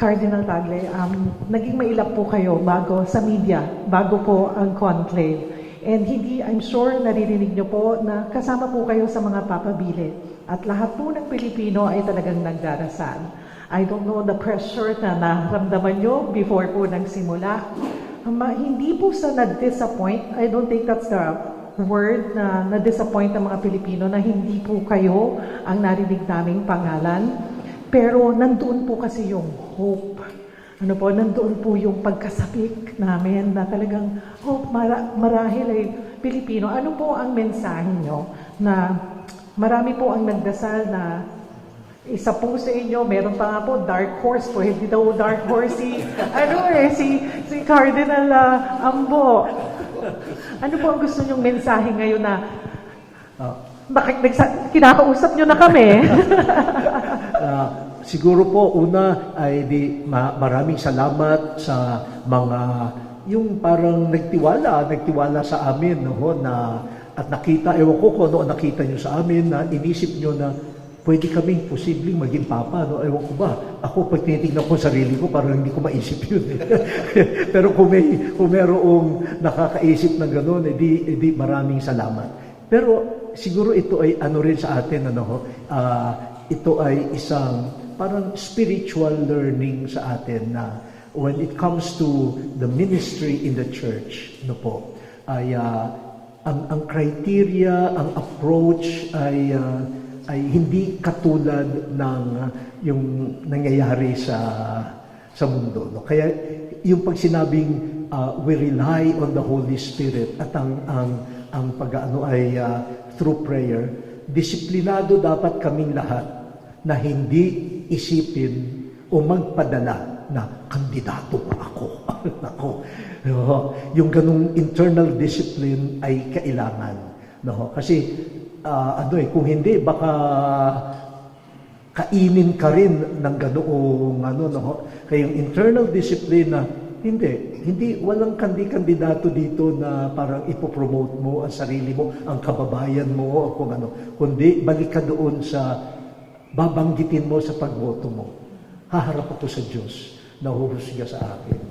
Cardinal Tagle, um, naging mailap po kayo bago sa media, bago po ang conclave. And hindi, I'm sure naririnig nyo po na kasama po kayo sa mga papabili. At lahat po ng Pilipino ay talagang nagdarasal. I don't know the pressure na naramdaman nyo before po nagsimula. Ma, hindi po sa na-disappoint, I don't think that's the word na na-disappoint ng mga Pilipino na hindi po kayo ang narinig naming pangalan. Pero nandoon po kasi yung hope. Ano po, nandoon po yung pagkasabik namin na talagang hope mara- marahil ay Pilipino. Ano po ang mensahe nyo na marami po ang nagdasal na isa po sa inyo, meron pa nga po, dark horse po, hindi daw dark horse si, ano eh, si, si Cardinal ah, Ambo. Ano po ang gusto nyong mensahe ngayon na Ah, bakit nagsa- kinakausap nyo na kami? ah, siguro po, una ay di, ma- maraming salamat sa mga yung parang nagtiwala, nagtiwala sa amin, no, na at nakita, ewan ko kung ano nakita nyo sa amin, na inisip nyo na pwede kaming posibleng maging papa, no? Ewan ko ba? Ako, pag tinitignan ko sa sarili ko, parang hindi ko maisip yun. Eh. Pero kung may, kung merong nakakaisip ng gano'n, edi, edi maraming salamat. Pero siguro ito ay ano rin sa atin, ano ho, ah, ito ay isang parang spiritual learning sa atin na when it comes to the ministry in the church, no po, ay ah, ang, ang criteria, ang approach ay ah, ay hindi katulad ng ah, yung nangyayari sa sa mundo. No? Kaya yung pag sinabing ah, we rely on the Holy Spirit at ang ang ang pag-ano ay ah, through prayer, disiplinado dapat kaming lahat na hindi isipin o magpadala na kandidato pa ako. Nako. No? Yung ganung internal discipline ay kailangan. No? Kasi ah, ano eh, kung hindi, baka kainin ka rin ng ganoong ano no kaya yung internal discipline na hindi hindi walang kandi kandidato dito na parang ipopromote mo ang sarili mo ang kababayan mo kung ano kundi balik ka doon sa babanggitin mo sa pagboto mo. Haharap ako sa Diyos. Na huhusga sa akin